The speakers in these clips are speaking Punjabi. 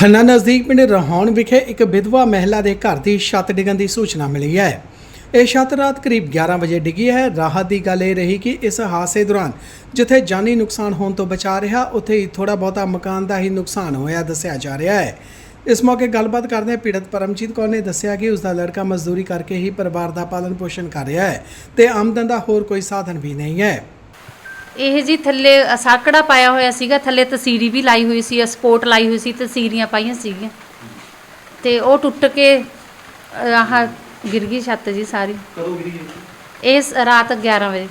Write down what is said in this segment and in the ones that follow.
ਖੰਨਾ ਨਜ਼ਦੀਕ ਪਿੰਡ ਰਹਾਉਣ ਵਿਖੇ ਇੱਕ ਵਿਧਵਾ ਮਹਿਲਾ ਦੇ ਘਰ ਦੀ ਛੱਤ ਡਿੱਗਣ ਦੀ ਸੂਚਨਾ ਮਿਲੀ ਹੈ। ਇਹ ਛੱਤ ਰਾਤ ਕਰੀਬ 11 ਵਜੇ ਡਿੱਗੀ ਹੈ। ਰਾਹਤ ਦੀ ਗੱਲ ਇਹ ਰਹੀ ਕਿ ਇਸ ਹਾਦਸੇ ਦੌਰਾਨ ਜਿੱਥੇ ਜਾਨੀ ਨੁਕਸਾਨ ਹੋਣ ਤੋਂ ਬਚਾ ਰਿਹਾ, ਉੱਥੇ ਹੀ ਥੋੜਾ ਬਹੁਤਾ ਮਕਾਨ ਦਾ ਹੀ ਨੁਕਸਾਨ ਹੋਇਆ ਦੱਸਿਆ ਜਾ ਰਿਹਾ ਹੈ। ਇਸ ਮੌਕੇ ਗੱਲਬਾਤ ਕਰਦੇ ਪੀੜਤ ਪਰਮਜੀਤ ਕੌਰ ਨੇ ਦੱਸਿਆ ਕਿ ਉਸ ਦਾ ਲੜਕਾ ਮਜ਼ਦੂਰੀ ਕਰਕੇ ਹੀ ਪਰਿਵਾਰ ਦਾ ਪਾਲਣ ਪੋਸ਼ਣ ਕਰ ਰਿਹਾ ਹੈ ਤੇ ਆਮਦਨ ਦਾ ਹੋਰ ਕੋਈ ਸਾਧਨ ਵੀ ਨਹੀਂ ਹੈ। ਇਹ ਜੀ ਥੱਲੇ ਸਾਕੜਾ ਪਾਇਆ ਹੋਇਆ ਸੀਗਾ ਥੱਲੇ ਤਸੀਰੀ ਵੀ ਲਾਈ ਹੋਈ ਸੀ ਸਪੋਰਟ ਲਾਈ ਹੋਈ ਸੀ ਤਸੀਰੀਆਂ ਪਾਈਆਂ ਸੀਗੀਆਂ। ਤੇ ਉਹ ਟੁੱਟ ਕੇ ਆਹ ਗਿਰ ਗਈ ਛੱਤ ਜੀ ਸਾਰੀ। ਕਦੋਂ ਗਿਰੀ ਇਹ? ਇਸ ਰਾਤ 11 ਵਜੇ।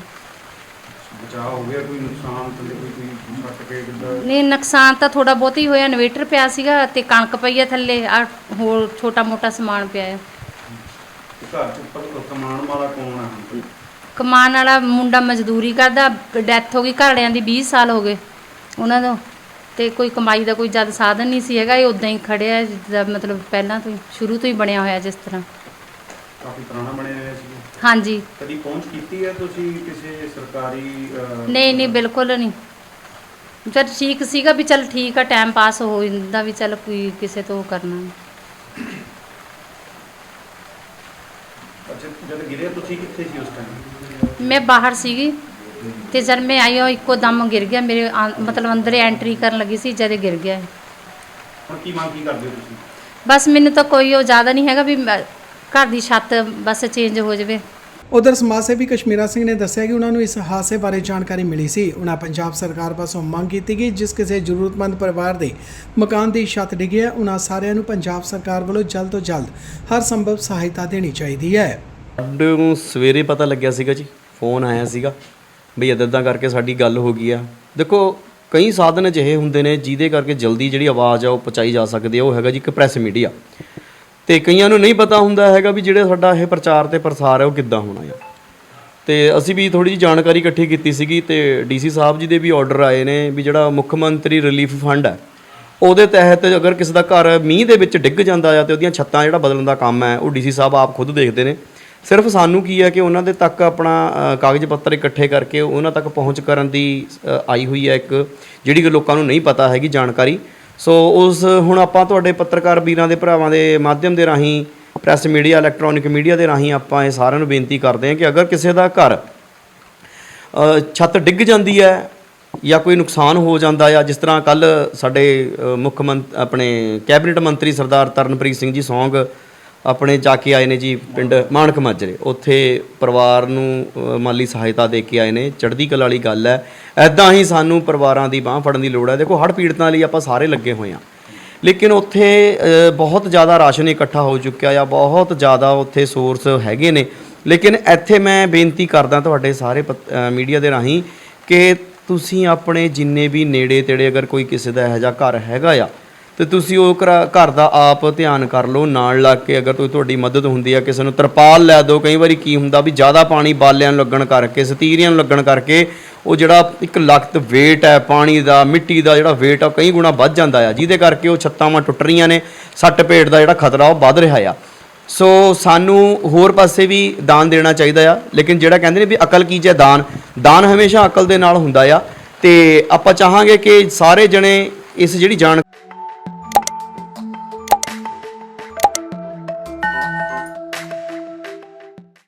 ਬਚਾਅ ਹੋ ਗਿਆ ਕੋਈ ਨੁਕਸਾਨ ਥੱਲੇ ਕੋਈ ਕੋਈ ਸੱਟ ਕੇ ਕਿੱਦਾਂ? ਨਹੀਂ ਨੁਕਸਾਨ ਤਾਂ ਥੋੜਾ ਬਹੁਤ ਹੀ ਹੋਇਆ ਇਨਵੇਟਰ ਪਿਆ ਸੀਗਾ ਤੇ ਕਣਕ ਪਈ ਆ ਥੱਲੇ ਆ ਹੋਰ ਛੋਟਾ ਮੋਟਾ ਸਮਾਨ ਪਿਆ ਹੈ ਤੇ ਘਰ ਚ ਉੱਪਰ ਕਮਾਉਣ ਵਾਲਾ ਕੌਣ ਆ? ਹੁਣ ਕਮਾਨ ਵਾਲਾ ਮੁੰਡਾ ਮਜ਼ਦੂਰੀ ਕਰਦਾ ਡੈਥ ਹੋ ਗਈ ਘਰੜਿਆਂ ਦੀ 20 ਸਾਲ ਹੋ ਗਏ। ਉਹਨਾਂ ਦਾ ਤੇ ਕੋਈ ਕਮਾਈ ਦਾ ਕੋਈ ਜਦ ਸਾਧਨ ਨਹੀਂ ਸੀ ਹੈਗਾ ਇਹ ਉਦਾਂ ਹੀ ਖੜਿਆ ਜਿੱਦਾਂ ਮਤਲਬ ਪਹਿਲਾਂ ਤੋਂ ਹੀ ਸ਼ੁਰੂ ਤੋਂ ਹੀ ਬਣਿਆ ਹੋਇਆ ਜਿਸ ਤਰ੍ਹਾਂ। ਕਾਫੀ ਪੁਰਾਣਾ ਬਣਿਆ ਹੋਇਆ ਸੀ। ਹਾਂਜੀ। ਕਦੀ ਪਹੁੰਚ ਕੀਤੀ ਹੈ ਤੁਸੀਂ ਕਿਸੇ ਸਰਕਾਰੀ ਅਹ, ਨਹੀਂ ਨਹੀਂ ਬਿਲਕੁਲ ਨਹੀਂ। ਜਦ ਠੀਕ ਸੀਗਾ ਵੀ ਚੱਲ ਠੀਕ ਆ ਟਾਈਮ ਪਾਸ ਹੋ ਜਾਂਦਾ ਵੀ ਚੱਲ ਕੋਈ ਕਿਸੇ ਤੋਂ ਕਰਨਾ। ਨਹੀਂ। ਜਦ ਗਿਰੇ ਤੁਸੀਂ ਕਿੱਥੇ ਸੀ ਉਸ ਟਾਈਮ ਮੈਂ ਬਾਹਰ ਸੀਗੀ ਤੇ ਜਦ ਮੈਂ ਆਈ ਉਹ ਇੱਕੋ ਦਮ ਗਿਰ ਗਿਆ ਮੇਰੇ ਮਤਲਬ ਅੰਦਰ ਐਂਟਰੀ ਕਰਨ ਲੱਗੀ ਸੀ ਜਦ ਗਿਰ ਗਿਆ। ਇਹ। ਹੁਣ ਕੀ ਮੰਗ ਕੀ ਕਰਦੇ ਹੋ ਤੁਸੀਂ? ਬਸ ਮੈਨੂੰ ਤਾਂ ਕੋਈ ਉਹ ਜ਼ਿਆਦਾ ਨਹੀਂ ਹੈਗਾ ਵੀ ਘਰ ਦੀ ਛੱਤ ਬਸ ਚੇਂਜ ਹੋ ਜਾਵੇ। ਉਧਰ ਸਮਾਜ ਸੇਵੀ ਕਸ਼ਮੀਰਾ ਸਿੰਘ ਨੇ ਦੱਸਿਆ ਕਿ ਉਹਨਾਂ ਨੂੰ ਇਸ ਹਾਦਸੇ ਬਾਰੇ ਜਾਣਕਾਰੀ ਮਿਲੀ ਸੀ। ਉਹਨਾਂ ਪੰਜਾਬ ਸਰਕਾਰ ਪਾਸੋਂ ਮੰਗ ਕੀਤੀ ਕਿ ਜਿਸ ਕਿਸੇ ਜ਼ਰੂਰਤਮੰਦ ਪਰਿਵਾਰ ਦੇ ਮਕਾਨ ਦੀ ਛੱਤ ਡਿੱਗੀ ਹੈ ਉਹਨਾਂ ਸਾਰਿਆਂ ਨੂੰ ਪੰਜਾਬ ਸਰਕਾਰ ਵੱਲੋਂ ਜਲਦ ਤੋਂ ਜਲਦ ਹਰ ਸੰਭਵ ਸਹਾਇਤਾ ਦੇਣੀ ਚਾਹੀਦੀ ਹੈ। ਨੂੰ ਸਵੇਰੇ ਪਤਾ ਲੱਗਿਆ ਸੀਗਾ ਜੀ, ਫੋਨ ਆਇਆ ਸੀਗਾ ਵੀ ਇੱਦਾਂ ਇੱਦਾਂ ਕਰਕੇ ਸਾਡੀ ਗੱਲ ਹੋ ਗਈ ਆ। ਦੇਖੋ, ਕਈ ਸਾਧਨ ਅਜਿਹੇ ਹੁੰਦੇ ਨੇ ਜਿਹਦੇ ਕਰਕੇ ਜਲਦੀ ਜਿਹੜੀ ਆਵਾਜ਼ ਆ ਉਹ ਪਹੁੰਚਾਈ ਜਾ ਸਕਦੀ ਹੈ ਉਹ ਹੈਗਾ ਜੀ ਇੱਕ ਪ੍ਰੈਸ ਮੀਡੀਆ। ਤੇ ਕਈਆਂ ਨੂੰ ਨਹੀਂ ਪਤਾ ਹੁੰਦਾ ਹੈਗਾ ਵੀ ਜਿਹੜੇ ਸਾਡਾ ਇਹ ਪ੍ਰਚਾਰ ਤੇ ਪ੍ਰਸਾਰ ਹੈ ਉਹ ਕਿੱਦਾਂ ਹੋਣਾ ਆ। ਤੇ ਅਸੀਂ ਵੀ ਥੋੜੀ ਜਿਹੀ ਜਾਣਕਾਰੀ ਇਕੱਠੀ ਕੀਤੀ ਸੀਗੀ ਤੇ ਡੀਸੀ ਸਾਹਿਬ ਜੀ ਦੇ ਵੀ ਆਰਡਰ ਆਏ ਨੇ ਵੀ ਜਿਹੜਾ ਮੁੱਖ ਮੰਤਰੀ ਰਿਲੀਫ ਫੰਡ ਹੈ ਉਹਦੇ ਤਹਿਤ ਅਗਰ ਕਿਸੇ ਦਾ ਘਰ ਮੀਂਹ ਦੇ ਵਿੱਚ ਡਿੱਗ ਜਾਂਦਾ ਆ ਤੇ ਉਹਦੀਆਂ ਛੱਤਾਂ ਜਿਹੜਾ ਬਦਲਣ ਦਾ ਕੰਮ ਹੈ ਉਹ ਡੀਸੀ ਸਾਹਿਬ ਆਪ ਖੁਦ ਦੇਖਦੇ ਨੇ। ਸਿਰਫ ਸਾਨੂੰ ਕੀ ਹੈ ਕਿ ਉਹਨਾਂ ਦੇ ਤੱਕ ਆਪਣਾ ਕਾਗਜ਼ ਪੱਤਰ ਇਕੱਠੇ ਕਰਕੇ ਉਹਨਾਂ ਤੱਕ ਪਹੁੰਚ ਕਰਨ ਦੀ ਆਈ ਹੋਈ ਹੈ ਇੱਕ, ਜਿਹੜੀ ਕਿ ਲੋਕਾਂ ਨੂੰ ਨਹੀਂ ਪਤਾ ਹੈਗੀ ਜਾਣਕਾਰੀ। ਸੋ ਉਸ, ਹੁਣ ਆਪਾਂ ਤੁਹਾਡੇ ਪੱਤਰਕਾਰ ਵੀਰਾਂ ਦੇ ਭਰਾਵਾਂ ਦੇ ਮਾਧਿਅਮ ਦੇ ਰਾਹੀਂ, ਪ੍ਰੈਸ ਮੀਡੀਆ, ਇਲੈਕਟ੍ਰੋਨਿਕ ਮੀਡੀਆ ਦੇ ਰਾਹੀਂ ਆਪਾਂ ਇਹ ਸਾਰਿਆਂ ਨੂੰ ਬੇਨਤੀ ਕਰਦੇ ਹਾਂ ਕਿ ਅਗਰ ਕਿਸੇ ਦਾ ਘਰ ਛੱਤ ਡਿੱਗ ਜਾਂਦੀ ਹੈ ਜਾਂ ਕੋਈ ਨੁਕਸਾਨ ਹੋ ਜਾਂਦਾ ਆ, ਜਿਸ ਤਰ੍ਹਾਂ ਕੱਲ ਸਾਡੇ ਮੁੱਖ ਮੰਤ, ਆਪਣੇ ਕੈਬਨਿਟ ਮੰਤਰੀ ਸਰਦਾਰ ਤਰਨਪ੍ਰੀਤ ਸਿੰਘ ਜੀ ਸੌਂਗ ਆਪਣੇ ਜਾ ਕੇ ਆਏ ਨੇ ਜੀ ਪਿੰਡ ਮਾਨਕ ਮਾਜਰੇ। ਉੱਥੇ ਪਰਿਵਾਰ ਨੂੰ ਮਾਲੀ ਸਹਾਇਤਾ ਦੇ ਕੇ ਆਏ ਨੇ। ਚੜ੍ਹਦੀ ਕਲਾ ਵਾਲੀ ਗੱਲ ਹੈ। ਐਦਾਂ ਹੀ ਸਾਨੂੰ ਪਰਿਵਾਰਾਂ ਦੀ ਬਾਹ ਫੜਨ ਦੀ ਲੋੜ ਹੈ। ਦੇਖੋ, ਹੜ੍ਹ ਪੀੜਤਾਂ ਲਈ ਆਪਾਂ ਸਾਰੇ ਲੱਗੇ ਹੋਏ ਆ ਲੇਕਿਨ ਉੱਥੇ ਬਹੁਤ ਜ਼ਿਆਦਾ ਰਾਸ਼ਨ ਇਕੱਠਾ ਹੋ ਚੁੱਕਿਆ ਆ। ਬਹੁਤ ਜ਼ਿਆਦਾ ਉੱਥੇ ਸੋਰਸ ਹੈਗੇ ਨੇ। ਲੇਕਿਨ ਇੱਥੇ ਮੈਂ ਬੇਨਤੀ ਕਰਦਾ ਤੁਹਾਡੇ ਸਾਰੇ ਪੱਤ- ਮੀਡੀਆ ਦੇ ਰਾਹੀਂ ਕਿ ਤੁਸੀਂ ਆਪਣੇ ਜਿੰਨੇ ਵੀ ਨੇੜੇ ਤੇੜੇ ਅਗਰ ਕੋਈ ਕਿਸੇ ਦਾ ਇਹੋ ਜਿਹਾ ਘਰ ਹੈਗਾ ਆ ਤੇ ਤੁਸੀਂ ਉਹ ਘਰ- ਘਰ ਦਾ ਆਪ ਧਿਆਨ ਕਰ ਲਓ, ਨਾਲ ਲੱਗ ਕੇ ਅਗਰ ਕੋਈ ਤੁਹਾਡੀ ਮਦਦ ਹੁੰਦੀ ਆ, ਕਿਸੇ ਨੂੰ ਤਰਪਾਲ ਲੈ ਦਿਓ, ਕਈ ਵਾਰੀ ਕੀ ਹੁੰਦਾ ਵੀ ਜ਼ਿਆਦਾ ਪਾਣੀ ਬਾਲਿਆਂ ਨੂੰ ਲੱਗਣ ਕਰਕੇ, ਸਤੀਰੀਆਂ ਨੂੰ ਲੱਗਣ ਕਰਕੇ ਉਹ ਜਿਹੜਾ ਇੱਕ ਲਖਤ weight ਹੈ, ਪਾਣੀ ਦਾ, ਮਿੱਟੀ ਦਾ ਜਿਹੜਾ weight ਆ ਕਈ ਗੁਣਾ ਵੱਧ ਜਾਂਦਾ ਆ, ਜਿਹਦੇ ਕਰਕੇ ਉਹ ਛੱਤਾਂਵਾਂ ਟੁੱਟ ਰਹੀਆਂ ਨੇ, ਸੱਟ ਪੇਟ ਦਾ ਜਿਹੜਾ ਖਤਰਾ ਉਹ ਵੱਧ ਰਿਹਾ ਆ। ਸੋ ਸਾਨੂੰ ਹੋਰ ਪਾਸੇ ਵੀ ਦਾਨ ਦੇਣਾ ਚਾਹੀਦਾ ਆ, ਲੇਕਿਨ ਜਿਹੜਾ ਕਹਿੰਦੇ ਨੇ ਵੀ ਅਕਲ ਕੀਜੇ ਦਾਨ ਦਾਨ ਹਮੇਸ਼ਾ ਅਕਲ ਦੇ ਨਾਲ ਹੁੰਦਾ ਆ, ਤੇ ਆਪਾਂ ਚਾਹਾਂਗੇ ਕਿ ਸਾਰੇ ਜਣੇ ਇਸ ਜਿਹੜੀ ਜਾਣ